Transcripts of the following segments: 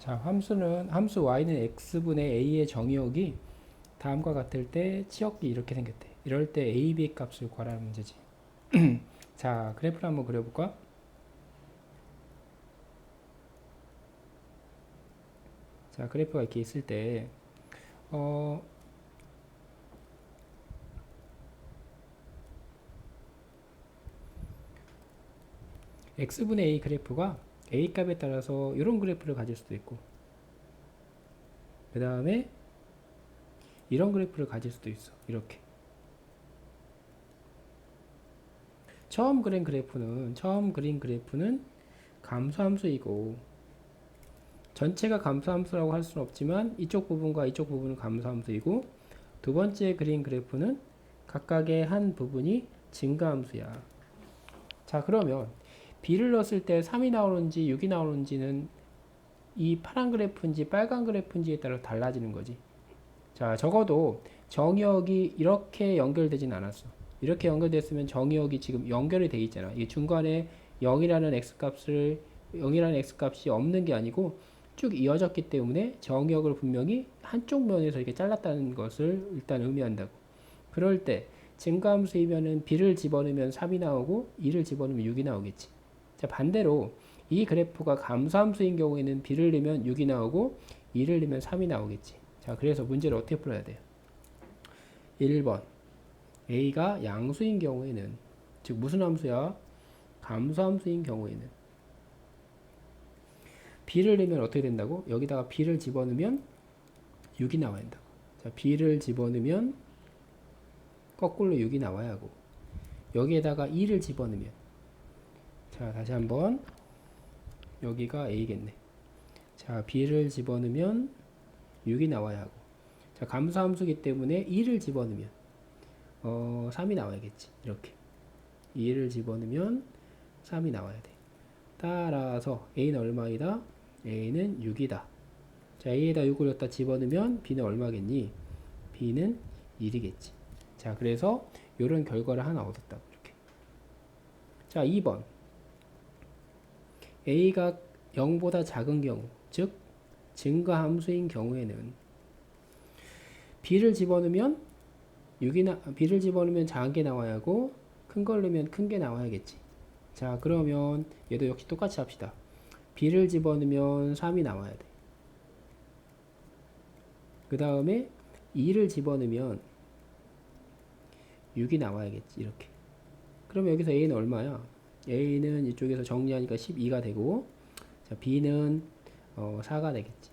자, 함수는 함수 y는 x분의 a의 정의역이 다음과 같을 때 치역이 이렇게 생겼대. 이럴 때 a, b 값을 구하라는 문제지. 자, 그래프를 한번 그려볼까? 자, 그래프가 이렇게 있을 때, 어, x분의 a 그래프가 a 값에 따라서 이런 그래프를 가질 수도 있고, 그 다음에 이런 그래프를 가질 수도 있어. 이렇게. 처음 그린 그래프는 처음 그린 그래프는 감소함수이고 전체가 감소함수라고 할 수는 없지만 이쪽 부분과 이쪽 부분은 감소함수이고 두 번째 그린 그래프는 각각의 한 부분이 증가함수야. 자 그러면 B를 넣었을 때 3이 나오는지 6이 나오는지는 이 파란 그래프인지 빨간 그래프인지에 따라 달라지는 거지. 자 적어도 정의역이 이렇게 연결되진 않았어. 이렇게 연결됐으면 정의역이 지금 연결이 돼 있잖아. 이 중간에 0이라는 x값을 0이라는 x값이 없는 게 아니고 쭉 이어졌기 때문에 정의역을 분명히 한쪽 면에서 이렇게 잘랐다는 것을 일단 의미한다고. 그럴 때 증가함수이면은 b를 집어넣으면 3이 나오고 2를 집어넣으면 6이 나오겠지. 자, 반대로 이 그래프가 감소함수인 경우에는 b를 넣으면 6이 나오고 2를 넣으면 3이 나오겠지. 자, 그래서 문제를 어떻게 풀어야 돼요? 1번. a가 양수인 경우에는 즉 무슨 함수야? 감소함수인 경우에는 b를 넣으면 어떻게 된다고? 여기다가 b를 집어넣으면 6이 나와야 한다고. 자, b를 집어넣으면 거꾸로 6이 나와야 하고 여기에다가 2를 집어넣으면 자, 다시 한번 여기가 a겠네. 자, b를 집어넣으면 6이 나와야 하고 자, 감소함수기 때문에 2를 집어넣으면 어, 3이 나와야겠지. 이렇게. 2를 집어넣으면 3이 나와야 돼. 따라서 a는 얼마이다? a는 6이다. 자, a에다 6을 갖다 집어넣으면 b는 얼마겠니? b는 1이겠지. 자, 그래서 이런 결과를 하나 얻었다고 이렇게. 자, 2번. A가 0보다 작은 경우, 즉 증가 함수인 경우에는 b를 집어넣으면 6이 나, b를 집어넣으면 작은 게 나와야 하고 큰 걸 넣으면 큰 게 나와야겠지. 자, 그러면 얘도 역시 똑같이 합시다. b를 집어넣으면 3이 나와야 돼. 그 다음에 2를 집어넣으면 6이 나와야겠지. 이렇게. 그러면 여기서 a는 얼마야? A는 이쪽에서 정리하니까 12가 되고 자, b는 어, 4가 되겠지.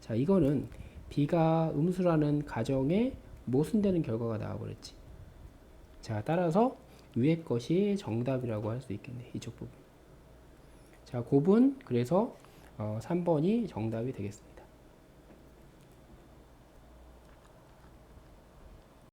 자, 이거는 b가 음수라는 가정에 모순되는 결과가 나와버렸지. 자, 따라서 위의 것이 정답이라고 할 수 있겠네. 이쪽 부분. 자, 고분 그래서 어, 3번이 정답이 되겠습니다.